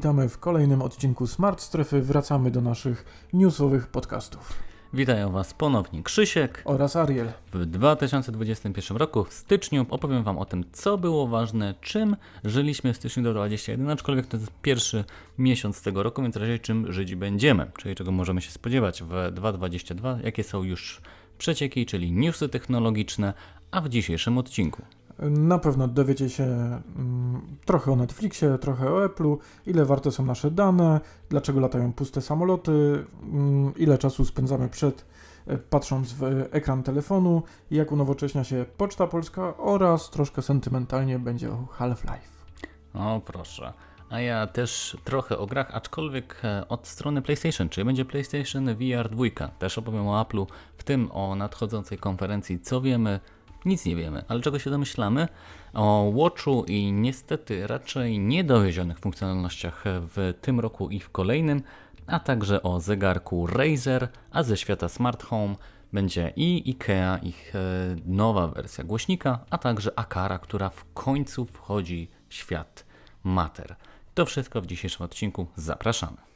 witamy w kolejnym odcinku Smart Strefy. Wracamy do naszych newsowych podcastów. Witają Was ponownie Krzysiek. Oraz Ariel. W 2021 roku, w styczniu, opowiem Wam o tym, co było ważne, czym żyliśmy w styczniu do 2021, aczkolwiek to jest pierwszy miesiąc tego roku, więc raczej czym żyć będziemy, czyli czego możemy się spodziewać w 2022, jakie są już przecieki, czyli newsy technologiczne, a w dzisiejszym odcinku. Na pewno dowiecie się mm, trochę o Netflixie, trochę o Apple'u, ile warte są nasze dane, dlaczego latają puste samoloty, mm, ile czasu spędzamy przed e, patrząc w ekran telefonu, jak unowocześnia się Poczta Polska oraz troszkę sentymentalnie będzie o Half-Life. O proszę. A ja też trochę o grach, aczkolwiek e, od strony PlayStation, czyli będzie PlayStation VR 2. Też opowiem o Apple'u, w tym o nadchodzącej konferencji, co wiemy, nic nie wiemy, ale czego się domyślamy? O Watchu i niestety raczej niedowiezionych funkcjonalnościach w tym roku i w kolejnym, a także o zegarku Razer, a ze świata Smart Home będzie i IKEA, ich e, nowa wersja głośnika, a także Akara, która w końcu wchodzi w świat Mater. To wszystko w dzisiejszym odcinku. Zapraszamy.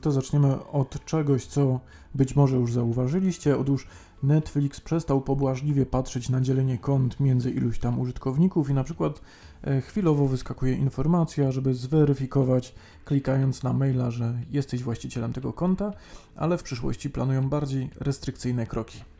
To zaczniemy od czegoś, co być może już zauważyliście. Otóż Netflix przestał pobłażliwie patrzeć na dzielenie kont między iluś tam użytkowników i na przykład e, chwilowo wyskakuje informacja, żeby zweryfikować, klikając na maila, że jesteś właścicielem tego konta, ale w przyszłości planują bardziej restrykcyjne kroki.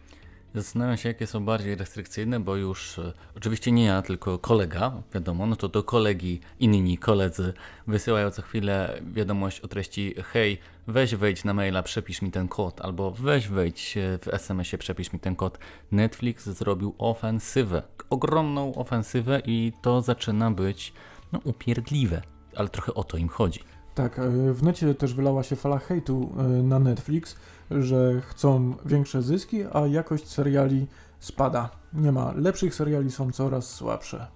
Zastanawiam się, jakie są bardziej restrykcyjne, bo już e, oczywiście nie ja, tylko kolega, wiadomo, no to do kolegi inni koledzy wysyłają co chwilę wiadomość o treści hej, weź wejdź na maila, przepisz mi ten kod, albo weź wejdź e, w SMS-ie, przepisz mi ten kod. Netflix zrobił ofensywę, ogromną ofensywę i to zaczyna być no, upierdliwe, ale trochę o to im chodzi. Tak, e, w necie też wylała się fala hejtu na Netflix, że chcą większe zyski, a jakość seriali spada. Nie ma lepszych seriali, są coraz słabsze.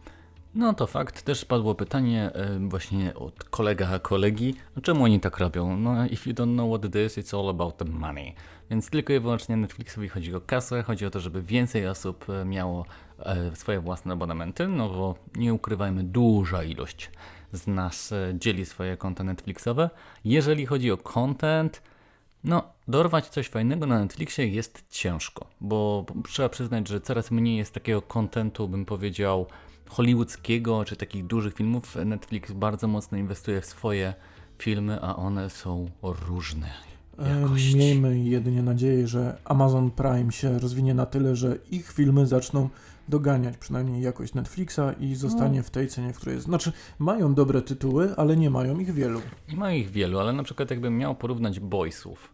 No to fakt. Też padło pytanie e, właśnie od kolega kolegi, czemu oni tak robią? No if you don't know what it is, it's all about the money. Więc tylko i wyłącznie Netflixowi chodzi o kasę, chodzi o to, żeby więcej osób e, miało e, swoje własne abonamenty, no bo nie ukrywajmy, duża ilość z nas dzieli swoje konta Netflixowe. Jeżeli chodzi o content, no, dorwać coś fajnego na Netflixie jest ciężko, bo trzeba przyznać, że coraz mniej jest takiego kontentu, bym powiedział, hollywoodzkiego czy takich dużych filmów. Netflix bardzo mocno inwestuje w swoje filmy, a one są różne. E, Jakości. Miejmy jedynie nadzieję, że Amazon Prime się rozwinie na tyle, że ich filmy zaczną doganiać przynajmniej jakość Netflixa i zostanie w tej cenie, w której jest. Znaczy, mają dobre tytuły, ale nie mają ich wielu. Nie ma ich wielu, ale na przykład jakbym miał porównać Boysów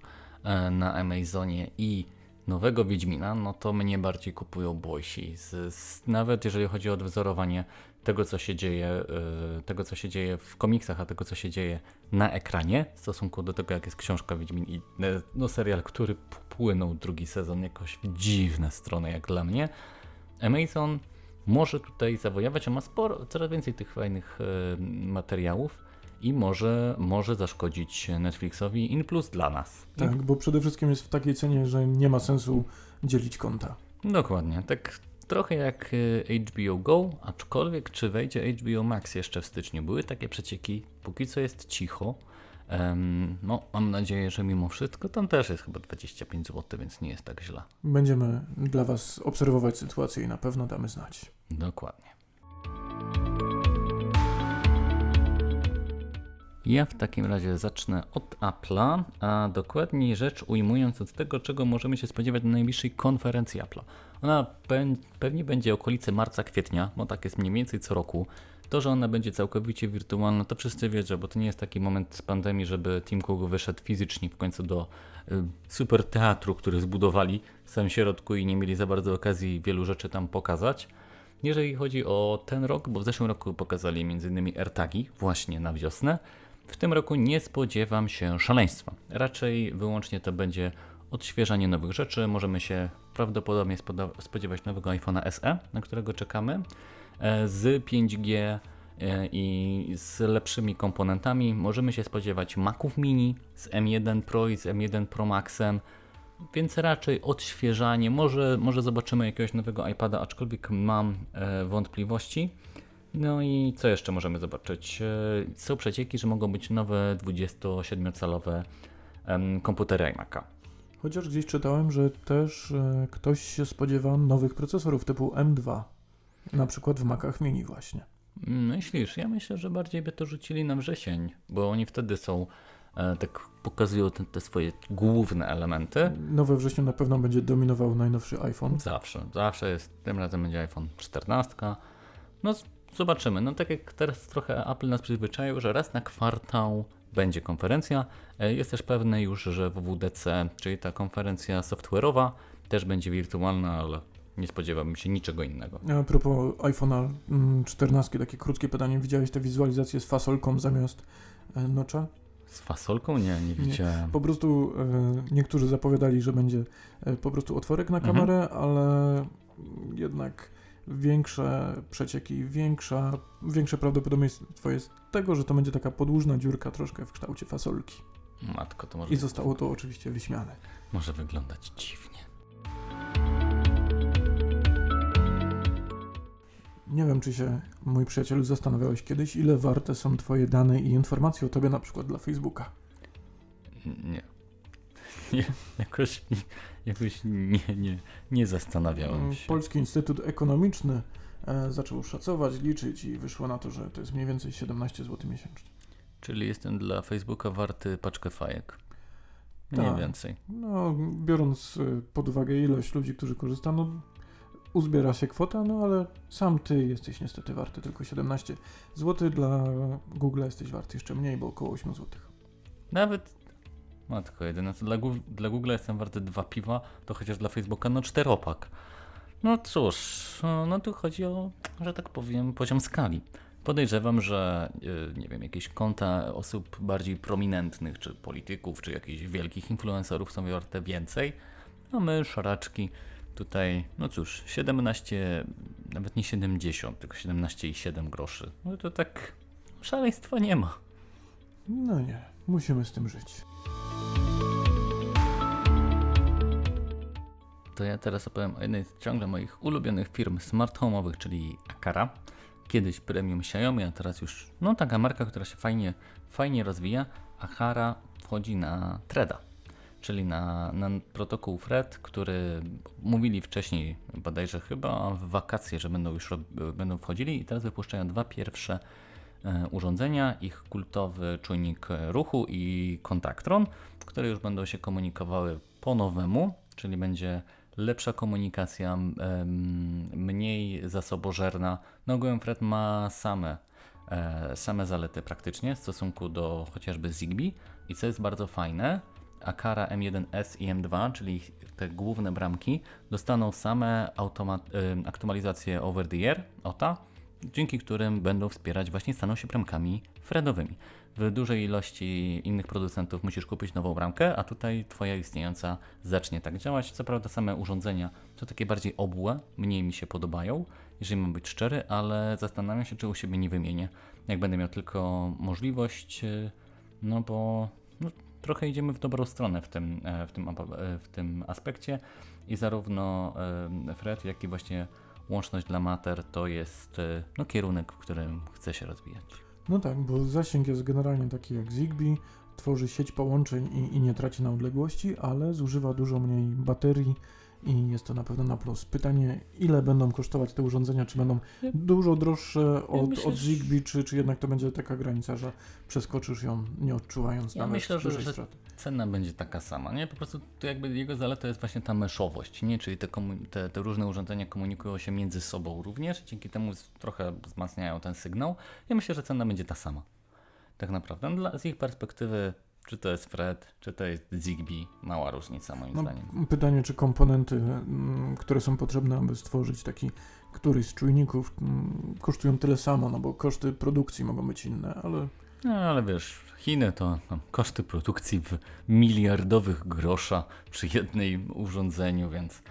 na Amazonie i nowego Wiedźmina, no to mnie bardziej kupują Boysi. Z, z, nawet jeżeli chodzi o odwzorowanie tego, co się dzieje, e, tego, co się dzieje w komiksach, a tego, co się dzieje na ekranie, w stosunku do tego, jak jest książka Wiedźmin i e, no, serial, który płynął drugi sezon jakoś w dziwne strony, jak dla mnie. Amazon może tutaj zawojować, a ma sporo, coraz więcej tych fajnych e, materiałów i może, może zaszkodzić Netflixowi in plus dla nas. Tak, bo przede wszystkim jest w takiej cenie, że nie ma sensu dzielić konta. Dokładnie, tak trochę jak e, HBO Go, aczkolwiek czy wejdzie HBO Max jeszcze w styczniu? Były takie przecieki, póki co jest cicho. No, mam nadzieję, że mimo wszystko tam też jest chyba 25 zł, więc nie jest tak źle. Będziemy dla Was obserwować sytuację i na pewno damy znać. Dokładnie. Ja w takim razie zacznę od Apple'a, a dokładniej rzecz ujmując od tego, czego możemy się spodziewać na najbliższej konferencji Apple'a. Ona pe- pewnie będzie okolice marca, kwietnia, bo tak jest mniej więcej co roku. To, że ona będzie całkowicie wirtualna, to wszyscy wiedzą, bo to nie jest taki moment z pandemii, żeby Tim Cook wyszedł fizycznie w końcu do y, super teatru, który zbudowali w samym środku i nie mieli za bardzo okazji wielu rzeczy tam pokazać. Jeżeli chodzi o ten rok, bo w zeszłym roku pokazali m.in. AirTagi właśnie na wiosnę, w tym roku nie spodziewam się szaleństwa. Raczej wyłącznie to będzie odświeżanie nowych rzeczy. Możemy się prawdopodobnie spodziewać nowego iPhone'a SE, na którego czekamy, e, z 5G e, i z lepszymi komponentami. Możemy się spodziewać Maców Mini z M1 Pro i z M1 Pro Maxem, więc raczej odświeżanie. Może, może zobaczymy jakiegoś nowego iPada, aczkolwiek mam e, wątpliwości. No i co jeszcze możemy zobaczyć? E, Są przecieki, że mogą być nowe 27-calowe em, komputery iMac'a. Chociaż gdzieś czytałem, że też e, ktoś się spodziewa nowych procesorów typu M2. Na przykład w Macach Mini właśnie. Myślisz? Ja myślę, że bardziej by to rzucili na wrzesień, bo oni wtedy są, e, tak pokazują te, te swoje główne elementy. No we wrześniu na pewno będzie dominował najnowszy iPhone. Zawsze, zawsze jest, tym razem będzie iPhone 14. No zobaczymy, no tak jak teraz trochę Apple nas przyzwyczaił, że raz na kwartał będzie konferencja. E, Jest też pewne już, że WWDC, czyli ta konferencja software'owa, też będzie wirtualna, ale nie spodziewałbym się niczego innego. A propos iPhone'a mm, 14, takie krótkie pytanie. Widziałeś tę wizualizację z fasolką zamiast e, nocza? Z fasolką? Nie, nie widziałem. Po prostu e, niektórzy zapowiadali, że będzie po prostu otworek na Mhm. kamerę, ale mm, jednak większe przecieki, większa, większe prawdopodobieństwo jest tego, że to będzie taka podłużna dziurka troszkę w kształcie fasolki. Matko, to może, I zostało to oczywiście wyśmiane. może wyglądać dziwnie. Nie wiem, czy się, mój przyjacielu, zastanawiałeś kiedyś, ile warte są twoje dane i informacje o tobie na przykład dla Facebooka. Nie. Nie, jakoś, jakoś nie, nie, nie zastanawiałem Mm, się. Polski Instytut Ekonomiczny e, zaczął szacować, liczyć i wyszło na to, że to jest mniej więcej 17 zł miesięcznie. Czyli jestem dla Facebooka warty paczkę fajek. Mniej Tak. więcej. No, biorąc e, pod uwagę ilość ludzi, którzy korzystają, no, uzbiera się kwota, no ale sam ty jesteś niestety warty tylko 17 zł, dla Google jesteś warty jeszcze mniej, bo około 8 zł. Nawet. Matko, jedyne co dla, Gu- dla Google jestem warty dwa piwa, to chociaż dla Facebooka no czteropak. No cóż, no, no tu chodzi o, że tak powiem, poziom skali. Podejrzewam, że yy, nie wiem, jakieś konta osób bardziej prominentnych, czy polityków, czy jakichś wielkich influencerów są warte więcej, a my, szaraczki, tutaj, no cóż, 17, nawet nie 70, tylko 17,7 groszy. No to tak szaleństwa nie ma. No nie, musimy z tym żyć. To ja teraz opowiem o jednej z ciągle moich ulubionych firm smart home'owych, czyli Akara. Kiedyś premium Xiaomi, a teraz już no taka marka, która się fajnie, fajnie rozwija. Akara wchodzi na Threada, czyli na, na protokół Thread, który mówili wcześniej, bodajże chyba w wakacje, że będą już będą wchodzili i teraz wypuszczają dwa pierwsze urządzenia, ich kultowy czujnik e, ruchu i kontaktron, które już będą się komunikowały po nowemu, czyli będzie lepsza komunikacja, mniej zasobożerna. No ogółem Fred ma same, e, same zalety praktycznie w stosunku do chociażby Zigbee i co jest bardzo fajne, Akara M1S i M2, czyli te główne bramki, dostaną same automat- em, aktualizacje over the air, OTA, dzięki którym będą wspierać właśnie staną się bramkami Fredowymi. W dużej ilości innych producentów musisz kupić nową bramkę, a tutaj Twoja istniejąca zacznie tak działać. Co prawda same urządzenia są takie bardziej obłe, mniej mi się podobają, jeżeli mam być szczery, ale zastanawiam się, czy u siebie nie wymienię, jak będę miał tylko możliwość, no bo no, trochę idziemy w dobrą stronę w tym, e, w tym, e, w tym aspekcie i zarówno e, Fred, jak i właśnie łączność dla mater to jest e, no, kierunek, w którym chcę się rozwijać. No tak, bo zasięg jest generalnie taki jak Zigbee, tworzy sieć połączeń i, i nie traci na odległości, ale zużywa dużo mniej baterii i jest to na pewno na plus. Pytanie, ile będą kosztować te urządzenia, czy będą dużo droższe od, myślę, od Zigbee, czy, czy jednak to będzie taka granica, że przeskoczysz ją nie odczuwając Ja nawet myślę, że- dużej że- straty. Cena będzie taka sama, nie? Po prostu to jakby jego zaleta jest właśnie ta meszowość, nie? Czyli te, te, te różne urządzenia komunikują się między sobą również, dzięki temu trochę wzmacniają ten sygnał. Ja myślę, że cena będzie ta sama. Tak naprawdę. No Dla, z ich perspektywy, czy to jest Fred, czy to jest Zigbee, mała różnica moim No, zdaniem. pytanie, czy komponenty, mm, które są potrzebne, aby stworzyć taki któryś z czujników, mm, kosztują tyle samo, no bo koszty produkcji mogą być inne, ale No ale wiesz, Chiny to tam, koszty produkcji w miliardowych grosza przy jednej urządzeniu, więc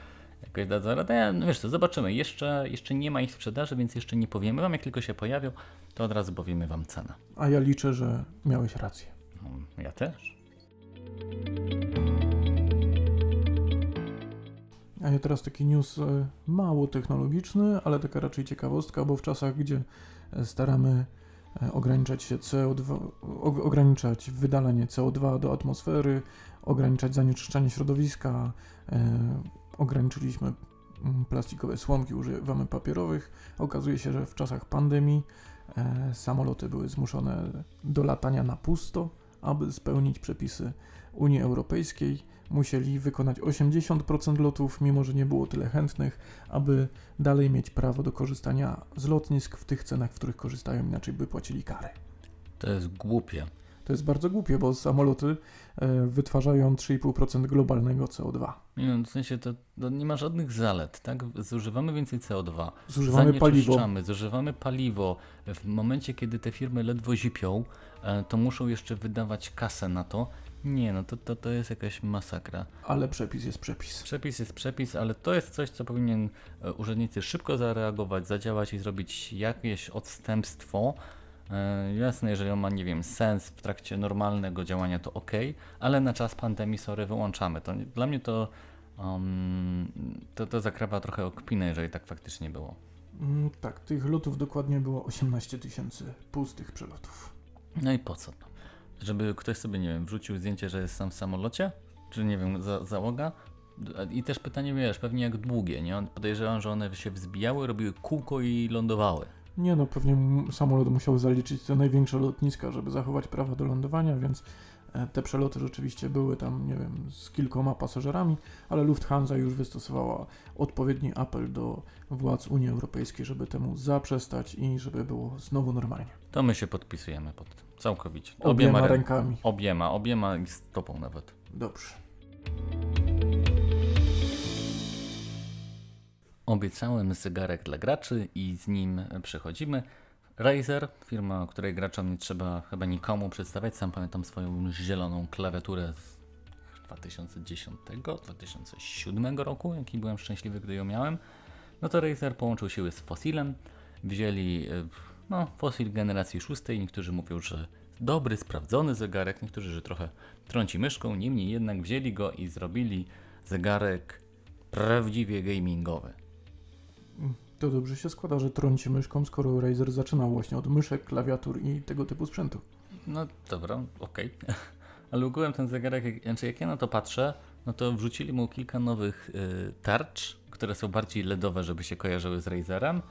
jakoś dadzą radę. Ja, no wiesz co, zobaczymy. Jeszcze, jeszcze nie ma ich sprzedaży, więc jeszcze nie powiemy wam. Jak tylko się pojawią, to od razu powiemy wam cenę. a ja liczę, że miałeś rację. Ja też. A ja teraz taki news e, mało technologiczny, ale taka raczej ciekawostka, bo w czasach, gdzie e, staramy e, ograniczać się CO2, o- ograniczać wydalanie CO2 do atmosfery, ograniczać zanieczyszczanie środowiska, ograniczyliśmy mm, plastikowe słomki, używamy papierowych. Okazuje się, że w czasach pandemii samoloty były zmuszone do latania na pusto, aby spełnić przepisy Unii Europejskiej musieli wykonać 80% lotów, mimo że nie było tyle chętnych, aby dalej mieć prawo do korzystania z lotnisk w tych cenach, w których korzystają, inaczej by płacili karę. To jest głupie. To jest bardzo głupie, bo samoloty e, wytwarzają 3,5% globalnego CO2. Nie, no, w sensie to, to nie ma żadnych zalet, tak? Zużywamy więcej CO2, Zużywamy paliwo. zużywamy paliwo. W momencie, kiedy te firmy ledwo zipią, e, to muszą jeszcze wydawać kasę na to. Nie, no to, to, to jest jakaś masakra. Ale przepis jest przepis. Przepis jest przepis, ale to jest coś, co powinien e, urzędnicy szybko zareagować, zadziałać i zrobić jakieś odstępstwo. E, jasne, jeżeli on ma, nie wiem, sens w trakcie normalnego działania, to ok, ale na czas pandemii, sorry, wyłączamy. To, dla mnie to, um, to, to zakrawa trochę okpinę, jeżeli tak faktycznie było. Mm, tak, tych lotów dokładnie było 18 tysięcy pustych przelotów. No i po co to? Żeby ktoś sobie, nie wiem, wrzucił zdjęcie, że jest sam w samolocie? Czy nie wiem, za, załoga? I też pytanie, wiesz, pewnie jak długie, nie? Podejrzewam, że one się wzbijały, robiły kółko i lądowały. Nie no, pewnie samolot musiał zaliczyć te największe lotniska, żeby zachować prawa do lądowania, więc e, te przeloty rzeczywiście były tam, nie wiem, z kilkoma pasażerami, ale Lufthansa już wystosowała odpowiedni apel do władz Unii Europejskiej, żeby temu zaprzestać i żeby było znowu normalnie. To my się podpisujemy pod tym. Całkowicie. Obiema rę- rękami. Obiema, obiema i stopą nawet. Dobrze. Obiecałem zegarek dla graczy i z nim przechodzimy. Razer, firma, której graczom nie trzeba chyba nikomu przedstawiać. Sam pamiętam swoją zieloną klawiaturę z 2010-2007 roku, jaki byłem szczęśliwy, gdy ją miałem. No to Razer połączył siły z Fossilem. Wzięli no, Fossil generacji szóstej. Niektórzy mówią, że dobry, sprawdzony zegarek, niektórzy, że trochę trąci myszką. Niemniej jednak wzięli go i zrobili zegarek prawdziwie gamingowy. To dobrze się składa, że trąci myszką, skoro Razer zaczynał właśnie od myszek, klawiatur i tego typu sprzętu. No dobra, okej. Ale ogółem ten zegarek, znaczy jak ja na to patrzę, no to wrzucili mu kilka nowych y, tarcz, które są bardziej LEDowe, żeby się kojarzyły z Razerem.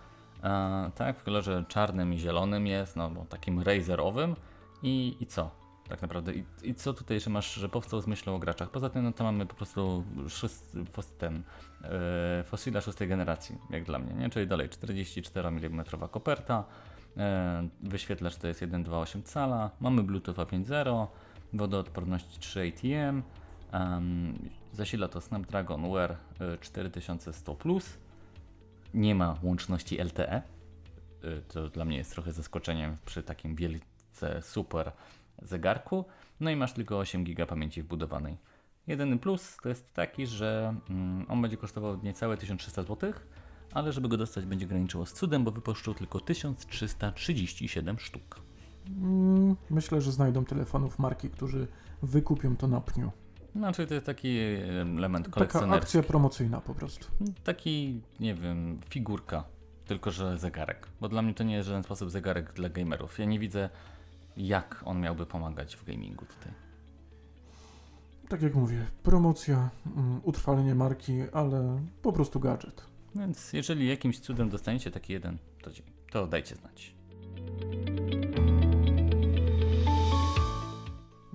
E, tak, w kolorze czarnym i zielonym jest, no bo takim Razerowym. I, I co? Tak naprawdę. I, I co tutaj, że masz, że powstał z myślą o graczach? Poza tym, no to mamy po prostu szóst, ten, e, szóstej generacji, jak dla mnie, nie? Czyli dalej 44 mm koperta, E, Wyświetlacz to jest 1,28 cala. Mamy Bluetooth 5.0, wodoodporność 3 ATM. Um, zasila to Snapdragon Wear e, 4100 Nie ma łączności LTE. To dla mnie jest trochę zaskoczeniem przy takim wielce super zegarku. No i masz tylko 8 GB pamięci wbudowanej. Jedyny plus to jest taki, że mm, on będzie kosztował niecałe 1300 zł, ale żeby go dostać będzie graniczyło z cudem, bo wypuszczą tylko 1337 sztuk. Mm, Myślę, że znajdą telefonów marki, którzy wykupią to na pniu. Czyli to jest taki element Taka kolekcjonerski. akcja promocyjna po prostu. Taki, nie wiem, figurka, tylko że zegarek. Bo dla mnie to nie jest żaden sposób zegarek dla gamerów. Ja nie widzę, jak on miałby pomagać w gamingu tutaj. Tak jak mówię, promocja, mm, utrwalenie marki, ale po prostu gadżet. Więc jeżeli jakimś cudem dostaniecie taki jeden, to, to dajcie znać.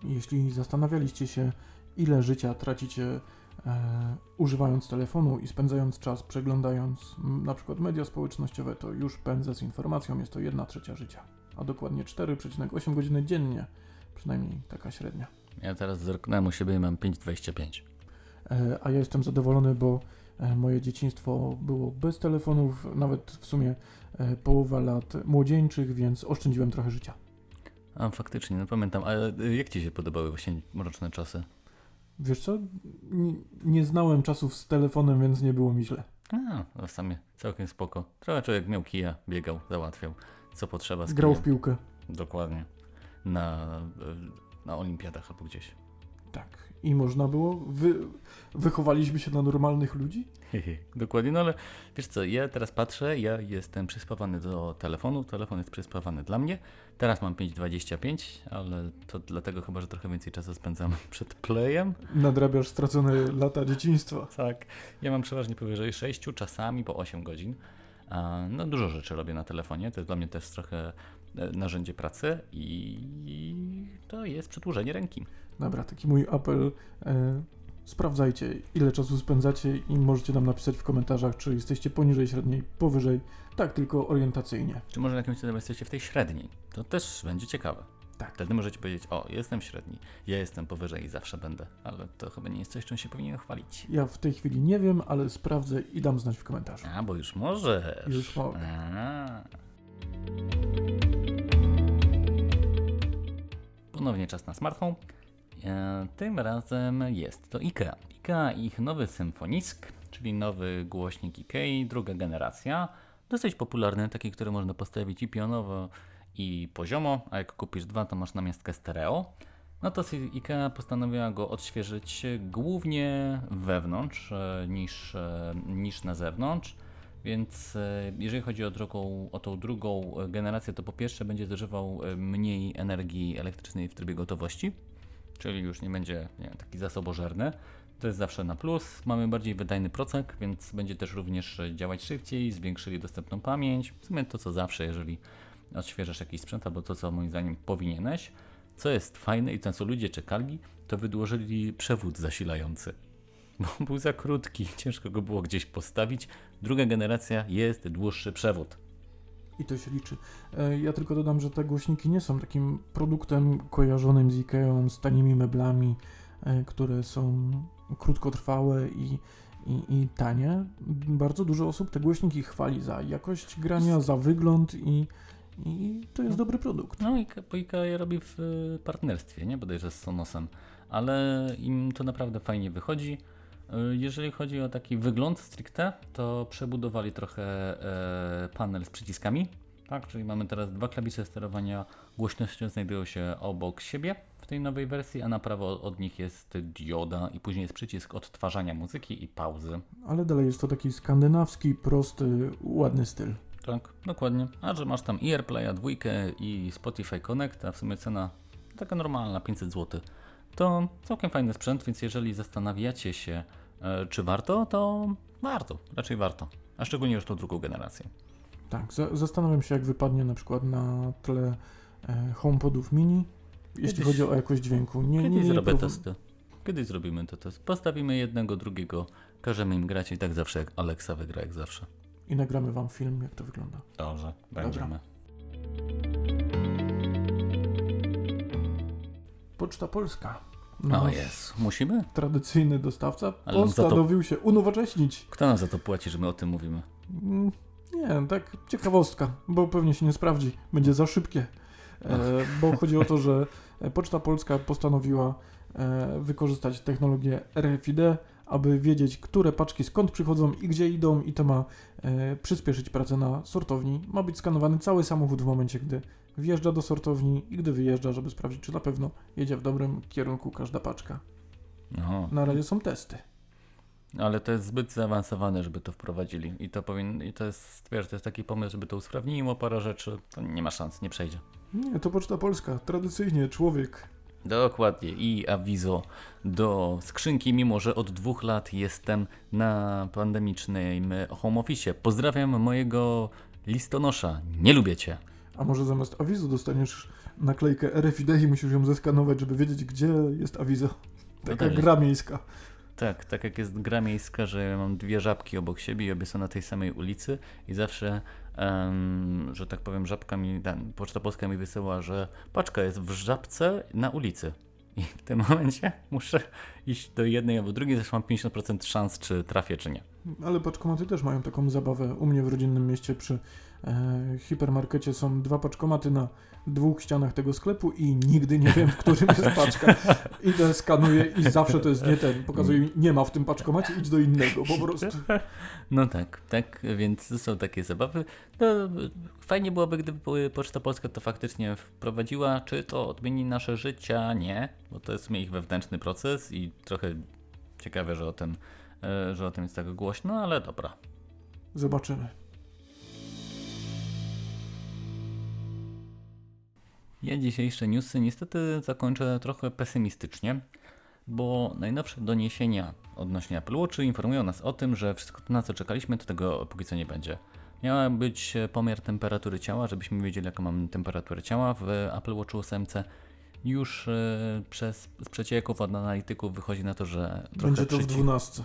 Jeśli zastanawialiście się, ile życia tracicie e, używając telefonu i spędzając czas przeglądając m, na przykład media społecznościowe, to już pędzę z informacją, jest to 1 trzecia życia, a dokładnie 4,8 godziny dziennie, przynajmniej taka średnia. Ja teraz zerknąłem u siebie i mam 5,25. E, a ja jestem zadowolony, bo e, moje dzieciństwo było bez telefonów, nawet w sumie e, połowa lat młodzieńczych, więc oszczędziłem trochę życia. A faktycznie, no pamiętam. Ale y, jak Ci się podobały właśnie mroczne czasy? Wiesz co? N- nie znałem czasów z telefonem, więc nie było mi źle. A, no w sumie całkiem spoko. Trochę człowiek miał kija, biegał, załatwiał, co potrzeba. z Grał w piłkę. Dokładnie. Na, na olimpiadach albo gdzieś. Tak. I można było. Wy... Wychowaliśmy się na normalnych ludzi? Dokładnie, no ale wiesz co, ja teraz patrzę, ja jestem przyspawany do telefonu, telefon jest przyspawany dla mnie. Teraz mam 5.25, ale to dlatego chyba, że trochę więcej czasu spędzam przed playem. Nadrabiasz stracone lata dzieciństwa. Tak, ja mam przeważnie powyżej 6, czasami po 8 godzin. No dużo rzeczy robię na telefonie, to jest dla mnie też trochę e, narzędzie pracy i to jest przedłużenie ręki. Dobra, taki mój apel. E, sprawdzajcie, ile czasu spędzacie i możecie nam napisać w komentarzach, czy jesteście poniżej średniej, powyżej. Tak, tylko orientacyjnie. Czy może na jakimś jesteście w tej średniej? To też będzie ciekawe. Tak. Wtedy możecie powiedzieć, o, jestem średni, ja jestem powyżej i zawsze będę, ale to chyba nie jest coś, czym się powinien chwalić. Ja w tej chwili nie wiem, ale sprawdzę i dam znać w komentarzu. A, bo już możesz. Już mogę. A. Ponownie czas na smartfon. E, Tym razem jest to IKEA. IKEA i ich nowy Symfonisk, czyli nowy głośnik IKEA, druga generacja. Dosyć popularny, taki, który można postawić i pionowo, i poziomo, a jak kupisz dwa, to masz namiastkę stereo. No to IKEA postanowiła go odświeżyć głównie wewnątrz e, niż, e, niż na zewnątrz. Więc e, jeżeli chodzi o, drugą, o tą drugą generację, to po pierwsze będzie zużywał mniej energii elektrycznej w trybie gotowości, czyli już nie będzie nie taki zasobożerny. To jest zawsze na plus. Mamy bardziej wydajny procek, więc będzie też również działać szybciej, zwiększyli dostępną pamięć. W sumie to co zawsze, jeżeli odświeżasz jakiś sprzęt, albo to co moim zdaniem powinieneś. Co jest fajne i na co ludzie czekali, to wydłożyli przewód zasilający bo był za krótki, ciężko go było gdzieś postawić. Druga generacja jest dłuższy przewód. I to się liczy. E, Ja tylko dodam, że te głośniki nie są takim produktem kojarzonym z Ikeą, z tanimi meblami, e, które są krótkotrwałe i, i, i tanie. Bardzo dużo osób te głośniki chwali za jakość grania, za wygląd i, i to jest dobry produkt. No i IKEA je robi w y, partnerstwie, nie bodajże z Sonosem, ale im to naprawdę fajnie wychodzi. Y, Jeżeli chodzi o taki wygląd stricte, to przebudowali trochę e, panel z przyciskami. Tak, czyli mamy teraz dwa klawisze sterowania głośnością znajdują się obok siebie w tej nowej wersji, a na prawo od nich jest dioda i później jest przycisk odtwarzania muzyki i pauzy. Ale dalej jest to taki skandynawski, prosty, ładny styl. Tak, dokładnie. A że masz tam i AirPlaya dwójkę i Spotify Connect, a w sumie cena taka normalna, 500 zł, to całkiem fajny sprzęt, więc jeżeli zastanawiacie się, e, czy warto, to warto, raczej warto. A szczególnie już tą drugą generację. Tak, za, zastanawiam się, jak wypadnie na przykład na tle e, HomePodów mini, jeśli Kiedyś- chodzi o jakość dźwięku. Nie, Kiedyś nie, nie, zrobię prowo- testy. Kiedyś zrobimy to test. Postawimy jednego, drugiego, każemy im grać i tak zawsze jak Alexa wygra jak zawsze. I nagramy wam film, jak to wygląda. Dobrze, będziemy. Poczta Polska. O Nasz jest, musimy? Tradycyjny dostawca Ale za to- postanowił się unowocześnić. Kto nam za to płaci, że my o tym mówimy? Mm, Nie, tak ciekawostka, bo pewnie się nie sprawdzi. Będzie za szybkie. E, bo chodzi o to, że Poczta Polska postanowiła e, wykorzystać technologię RFID, aby wiedzieć, które paczki skąd przychodzą i gdzie idą, i to ma e, przyspieszyć pracę na sortowni. Ma być skanowany cały samochód w momencie, gdy wjeżdża do sortowni i gdy wyjeżdża, żeby sprawdzić, czy na pewno jedzie w dobrym kierunku każda paczka. No, Na razie są testy. Ale to jest zbyt zaawansowane, żeby to wprowadzili. I to powin... I to jest, wiesz, to jest taki pomysł, żeby to usprawniło parę rzeczy. To nie ma szans, nie przejdzie. Nie, to Poczta Polska. Tradycyjnie człowiek. Dokładnie. I awizo do skrzynki, mimo że od dwóch lat jestem na pandemicznym home office. Pozdrawiam mojego listonosza. Nie lubię cię. A może zamiast awizo dostaniesz naklejkę RFID i musisz ją zeskanować, żeby wiedzieć, gdzie jest awizo. Taka też jest. gra miejska. Tak, tak jak jest gra miejska, że ja mam dwie żabki obok siebie i obie są na tej samej ulicy i zawsze, em, że tak powiem, żabka mi, Poczta Polska mi wysyła, że paczka jest w żabce na ulicy. I w tym momencie muszę iść do jednej albo drugiej, zresztą mam 50% szans, czy trafię, czy nie. Ale paczkomaty też mają taką zabawę. U mnie w rodzinnym mieście przy hipermarkecie są dwa paczkomaty na dwóch ścianach tego sklepu i nigdy nie wiem, w którym jest paczka. Idę, skanuję i zawsze to jest nie ten. Pokazuje mi, nie ma w tym paczkomacie, idź do innego, po prostu. No tak, tak, więc są takie zabawy. No, fajnie byłoby, gdyby Poczta Polska to faktycznie wprowadziła. Czy to odmieni nasze życia? Nie, bo to jest w sumie ich wewnętrzny proces i trochę ciekawe, że o tym, e, że o tym jest tak głośno, ale dobra. Zobaczymy. Ja dzisiejsze newsy niestety zakończę trochę pesymistycznie, bo najnowsze doniesienia odnośnie Apple Watch informują nas o tym, że wszystko to na co czekaliśmy, to tego póki co nie będzie. Miała być e, pomiar temperatury ciała, żebyśmy wiedzieli jaką mam temperaturę ciała w Apple Watch 8. Już e, przez, z przecieków od analityków wychodzi na to, że trochę Będzie to w przyci- dwunastce.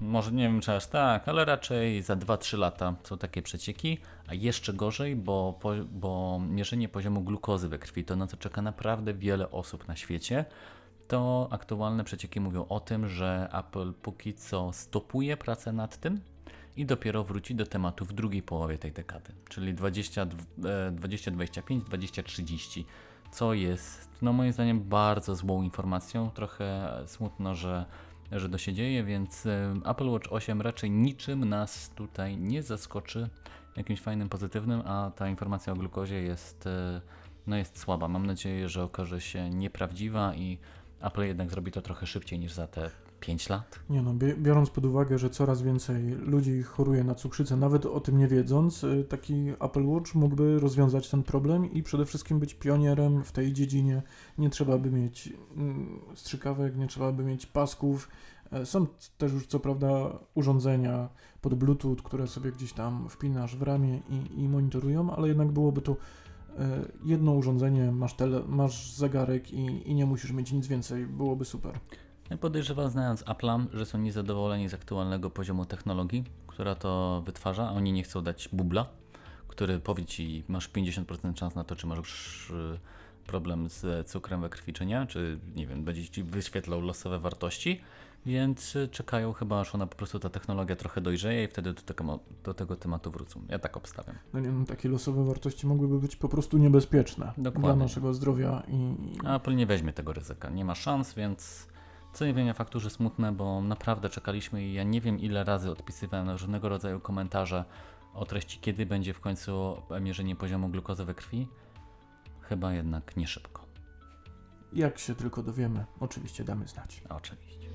Może nie wiem czy aż tak, ale raczej za 2-3 lata są takie przecieki, a jeszcze gorzej, bo, bo mierzenie poziomu glukozy we krwi to na co czeka naprawdę wiele osób na świecie. To aktualne przecieki mówią o tym, że Apple póki co stopuje pracę nad tym i dopiero wróci do tematu w drugiej połowie tej dekady, czyli 20, e, 2025, 2030, co jest no moim zdaniem bardzo złą informacją. Trochę smutno, że że to się dzieje, więc Apple Watch 8 raczej niczym nas tutaj nie zaskoczy jakimś fajnym, pozytywnym, a ta informacja o glukozie jest, e, no jest słaba. Mam nadzieję, że okaże się nieprawdziwa i Apple jednak zrobi to trochę szybciej niż za te 5 lat. Nie no, biorąc pod uwagę, że coraz więcej ludzi choruje na cukrzycę, nawet o tym nie wiedząc, y, taki Apple Watch mógłby rozwiązać ten problem i przede wszystkim być pionierem w tej dziedzinie. Nie trzeba by mieć mm, strzykawek, nie trzeba by mieć pasków. E, Są też już co prawda urządzenia pod Bluetooth, które sobie gdzieś tam wpinasz w ramię i, i monitorują, ale jednak byłoby to e, jedno urządzenie, masz, tele, masz zegarek i, i nie musisz mieć nic więcej, byłoby super. Ja podejrzewam, znając Apple'a, że są niezadowoleni z aktualnego poziomu technologii, która to wytwarza, a oni nie chcą dać bubla, który powie ci, masz 50% szans na to, czy masz już y, problem z cukrem we krwi, czy nie, czy nie wiem, będzie ci wyświetlał losowe wartości, więc y, czekają chyba, aż ona po prostu ta technologia trochę dojrzeje i wtedy do tego, do tego tematu wrócą. Ja tak obstawiam. no nie, no, takie losowe wartości mogłyby być po prostu niebezpieczne Dokładnie. dla naszego zdrowia i Apple nie weźmie tego ryzyka, nie ma szans, więc co nie wiem, faktu, że smutne, bo naprawdę czekaliśmy i ja nie wiem ile razy odpisywałem na różnego rodzaju komentarze o treści, kiedy będzie w końcu mierzenie poziomu glukozy we krwi. Chyba jednak nie szybko, jak się tylko dowiemy, oczywiście damy znać. oczywiście.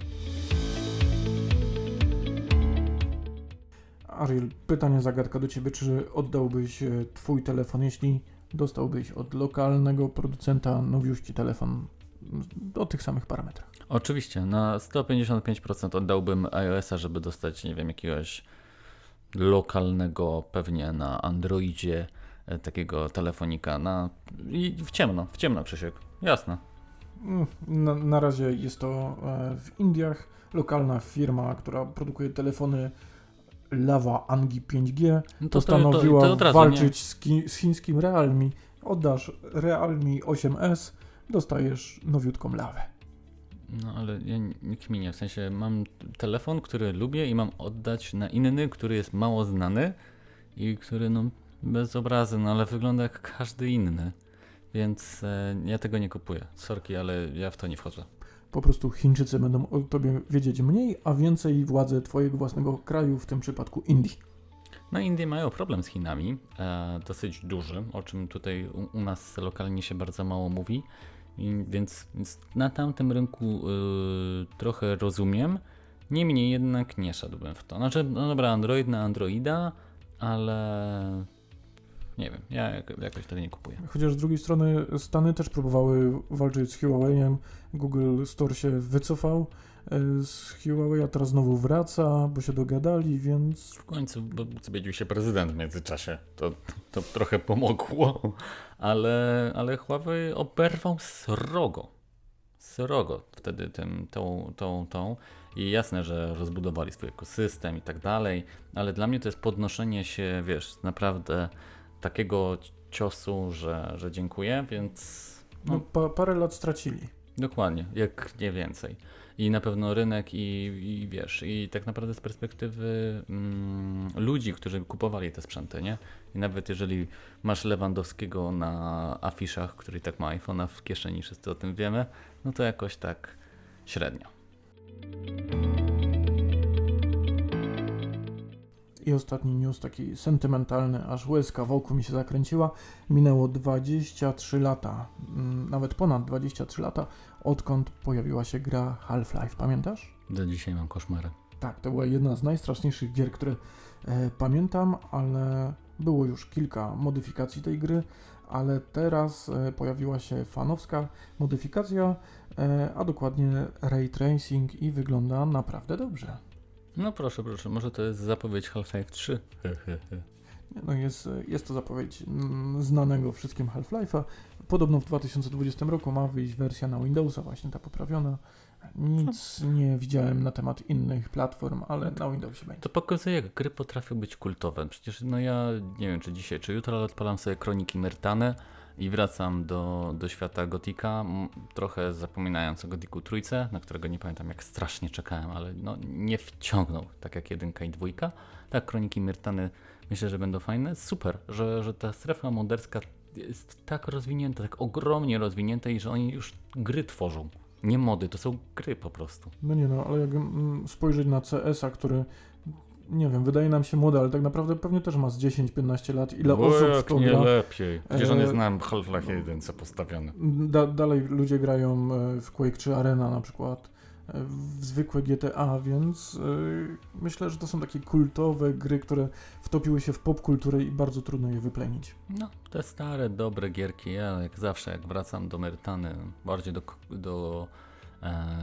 Ariel, pytanie zagadka do Ciebie, czy oddałbyś e, Twój telefon, jeśli dostałbyś od lokalnego producenta nowiuśki telefon o tych samych parametrach? Oczywiście, na 155% oddałbym iOS-a, żeby dostać, nie wiem, jakiegoś lokalnego, pewnie na Androidzie, e, takiego telefonika na... i w ciemno, w ciemno, Krzysiek, jasne. Mm, Na, na razie jest to e, w Indiach lokalna firma, która produkuje telefony Lava Angi 5G. No postanowiła to od razu, walczyć z, z chińskim Realme. Oddasz Realme 8S, dostajesz nowiutką lawę. No ale ja nie kminię, w sensie mam telefon, który lubię i mam oddać na inny, który jest mało znany i który no bez obrazy, no ale wygląda jak każdy inny. Więc e, ja tego nie kupuję. Sorki, ale ja w to nie wchodzę. Po prostu Chińczycy będą o tobie wiedzieć mniej, a więcej władze twojego własnego kraju, w tym przypadku Indii. No Indie mają problem z Chinami, e, dosyć duży, o czym tutaj u, u nas lokalnie się bardzo mało mówi. Więc, więc na tamtym rynku y, trochę rozumiem. Niemniej jednak nie szedłbym w to. Znaczy, no dobra, Android na Androida, ale nie wiem, ja jak- jakoś tego nie kupuję. Chociaż z drugiej strony Stany też próbowały walczyć z Huawei'em. Google Store się wycofał z Huawei, a teraz znowu wraca, bo się dogadali, więc W końcu bo zmienił się prezydent w międzyczasie. To, to trochę pomogło, ale, ale Huawei oberwał srogo. Srogo wtedy tym, tą, tą, tą. I jasne, że rozbudowali swój ekosystem i tak dalej, ale dla mnie to jest podnoszenie się, wiesz, naprawdę takiego ciosu, że, że dziękuję, więc no, No. pa, parę lat stracili. Dokładnie, jak nie więcej. I na pewno rynek i, i wiesz, i tak naprawdę z perspektywy mm, ludzi, którzy kupowali te sprzęty, nie? I nawet jeżeli masz Lewandowskiego na afiszach, który tak ma iPhone'a w kieszeni, wszyscy o tym wiemy, no to jakoś tak średnio. I ostatni news, taki sentymentalny, aż łezka wokół mi się zakręciła. Minęło 23 lata, mm, nawet ponad 23 lata, odkąd pojawiła się gra Half-Life. Pamiętasz? Do dzisiaj mam koszmary. Tak, to była jedna z najstraszniejszych gier, które e, pamiętam, ale było już kilka modyfikacji tej gry, ale teraz e, pojawiła się fanowska modyfikacja, e, a dokładnie ray tracing i wygląda naprawdę dobrze. No proszę, proszę, może to jest zapowiedź Half-Life 3. Nie, No jest, jest to zapowiedź mm, znanego wszystkim Half-Life'a. Podobno w 2020 roku ma wyjść wersja na Windowsa, właśnie ta poprawiona. Nic nie widziałem na temat innych platform, ale na Windowsie będzie. To pokazuje, jak gry potrafią być kultowe. Przecież no ja nie wiem, czy dzisiaj, czy jutro, ale odpalam sobie Kroniki Myrtany i wracam do, do świata Gotika, trochę zapominając o Gotiku Trójce, na którego nie pamiętam jak strasznie czekałem, ale no nie wciągnął, tak jak jedynka i dwójka. Tak, Kroniki Myrtany myślę, że będą fajne. Super, że, że ta strefa moderska jest tak rozwinięta, tak ogromnie rozwinięta i że oni już gry tworzą. Nie mody, to są gry po prostu. No nie no, ale jak mm, spojrzeć na CS-a, który nie wiem, wydaje nam się młody, ale tak naprawdę pewnie też ma z 10-15 lat. Ile O, osób w jak to nie gra? lepiej. Przecież on E, jest na Half-Life 1 postawiony. Da, dalej ludzie grają e, w Quake 3 Arena na przykład, e, w zwykłe GTA, więc myślę, że to są takie kultowe gry, które wtopiły się w popkulturę i bardzo trudno je wyplenić. No, te stare, dobre gierki, ja jak zawsze, jak wracam do Myrtany, bardziej do, do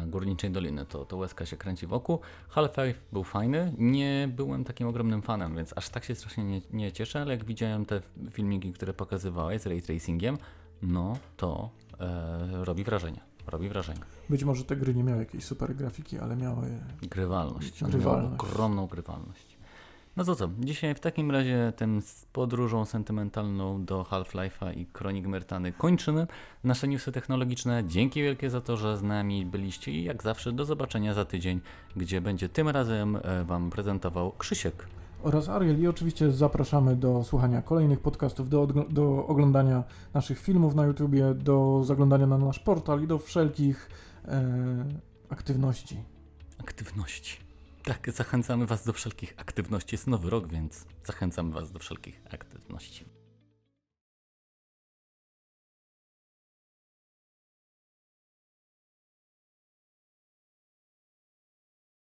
Górniczej Doliny, to, to łezka się kręci wokół. Half-Life był fajny, nie byłem takim ogromnym fanem, więc aż tak się strasznie nie, nie cieszę, ale jak widziałem te filmiki, które pokazywałeś z ray tracingiem, no to e, robi wrażenie, robi wrażenie. Być może te gry nie miały jakiejś super grafiki, ale miały Grywalność. Grywalność. miał ogromną grywalność. No to co, dzisiaj w takim razie tym z podróżą sentymentalną do Half-Life'a i Kronik Myrtany kończymy nasze newsy technologiczne. Dzięki wielkie za to, że z nami byliście i jak zawsze do zobaczenia za tydzień, gdzie będzie tym razem e, Wam prezentował Krzysiek. oraz Ariel i oczywiście zapraszamy do słuchania kolejnych podcastów, do, do oglądania naszych filmów na YouTubie, do zaglądania na nasz portal i do wszelkich e, aktywności. Aktywności. Tak, zachęcamy Was do wszelkich aktywności. Jest nowy rok, więc zachęcamy Was do wszelkich aktywności.